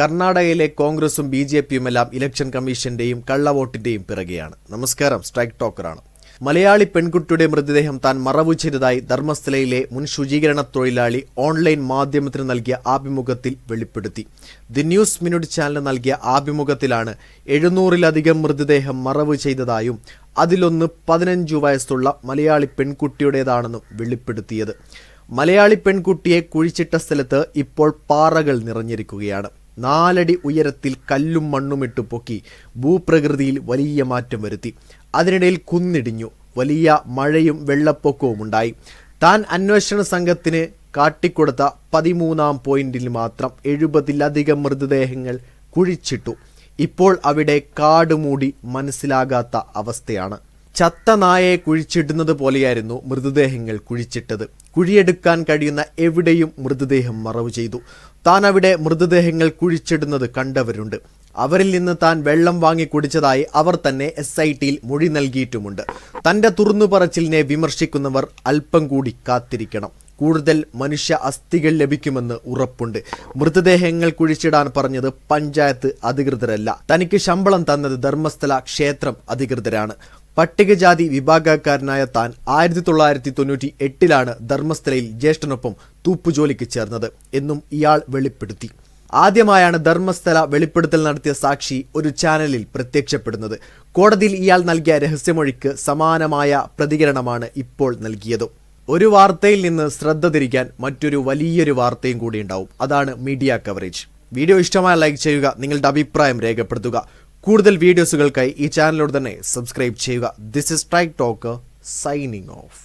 കർണാടകയിലെ കോൺഗ്രസും B J പിയുമെല്ലാം ഇലക്ഷൻ കമ്മീഷന്റെയും കള്ളവോട്ടിന്റെയും പിറകെയാണ്. നമസ്കാരം സ്ട്രൈക്ക് ടോക്കറാണ്. മലയാളി പെൺകുട്ടിയുടെ മൃതദേഹം താൻ മറവു ചെയ്തതായി ധർമ്മസ്ഥലയിലെ മുൻ ശുചീകരണ തൊഴിലാളി ഓൺലൈൻ മാധ്യമത്തിന് നൽകിയ ആഭിമുഖത്തിൽ വെളിപ്പെടുത്തി. ദി ന്യൂസ് മിനിറ്റ് ചാനൽ നൽകിയ ആഭിമുഖത്തിലാണ് എഴുന്നൂറിലധികം മൃതദേഹം മറവു ചെയ്തതായും അതിലൊന്ന് പതിനഞ്ചു വയസ്സുള്ള മലയാളി പെൺകുട്ടിയുടേതാണെന്നും വെളിപ്പെടുത്തിയത്. മലയാളി പെൺകുട്ടിയെ കുഴിച്ചിട്ട സ്ഥലത്ത് ഇപ്പോൾ പാറകൾ നിറഞ്ഞിരിക്കുകയാണ്. നാലടി ഉയരത്തിൽ കല്ലും മണ്ണുമിട്ട് പൊക്കി ഭൂപ്രകൃതിയിൽ വലിയ മാറ്റം വരുത്തി. അതിനിടയിൽ കുന്നിടിഞ്ഞു. വലിയ മഴയും വെള്ളപ്പൊക്കവും ഉണ്ടായി. താൻ അന്വേഷണ സംഘത്തിന് കാട്ടിക്കൊടുത്ത പതിമൂന്നാം പോയിന്റിൽ മാത്രം എഴുപതിലധികം മൃതദേഹങ്ങൾ കുഴിച്ചിട്ടു. ഇപ്പോൾ അവിടെ കാടുമൂടി മനസ്സിലാകാത്ത അവസ്ഥയാണ്. ചത്ത നായയെ കുഴിച്ചിടുന്നത് പോലെയായിരുന്നു മൃതദേഹങ്ങൾ കുഴിച്ചിട്ടത്. കുഴിയെടുക്കാൻ കഴിയുന്ന എവിടെയും മൃതദേഹം മറവ് ചെയ്തു. താൻ അവിടെ മൃതദേഹങ്ങൾ കുഴിച്ചിടുന്നത് കണ്ടവരുണ്ട്. അവരിൽ നിന്ന് താൻ വെള്ളം വാങ്ങി കുടിച്ചതായി അവർ തന്നെ എസ് ഐ ടിയിൽ മൊഴി നൽകിയിട്ടുമുണ്ട്. തന്റെ തുറന്നുപറച്ചിലിനെ വിമർശിക്കുന്നവർ അല്പം കൂടി കാത്തിരിക്കണം. കൂടുതൽ മനുഷ്യ അസ്ഥികൾ ലഭിക്കുമെന്ന് ഉറപ്പുണ്ട്. മൃതദേഹങ്ങൾ കുഴിച്ചിടാൻ പറഞ്ഞത് പഞ്ചായത്ത് അധികൃതരല്ല. തനിക്ക് ശമ്പളം തന്നത് ധർമ്മസ്ഥല ക്ഷേത്രം അധികൃതരാണ്. പട്ടികജാതി വിഭാഗക്കാരനായ താൻ ആയിരത്തി തൊള്ളായിരത്തി തൊണ്ണൂറ്റി എട്ടിലാണ് ധർമ്മസ്ഥലയിൽ ജ്യേഷ്ഠനൊപ്പം തൂപ്പുജോലിക്ക് ചേർന്നത് എന്നും ഇയാൾ വെളിപ്പെടുത്തി. ആദ്യമായാണ് ധർമ്മസ്ഥല വെളിപ്പെടുത്തൽ നടത്തിയ സാക്ഷി ഒരു ചാനലിൽ പ്രത്യക്ഷപ്പെടുന്നത്. കോടതിയിൽ ഇയാൾ നൽകിയ രഹസ്യമൊഴിക്ക് സമാനമായ പ്രതികരണമാണ് ഇപ്പോൾ നൽകിയത്. ഒരു വാർത്തയിൽ നിന്ന് ശ്രദ്ധ തിരിക്കാൻ മറ്റൊരു വലിയൊരു വാർത്തയും കൂടി ഉണ്ടാവും. അതാണ് മീഡിയ കവറേജ്. വീഡിയോ ഇഷ്ടമായ ലൈക്ക് ചെയ്യുക നിങ്ങളുടെ അഭിപ്രായം രേഖപ്പെടുത്തുക. കൂടുതൽ വീഡിയോസുകൾക്കായി ഈ ചാനലോട് തന്നെ സബ്സ്ക്രൈബ് ചെയ്യുക. This is tyke talk signing off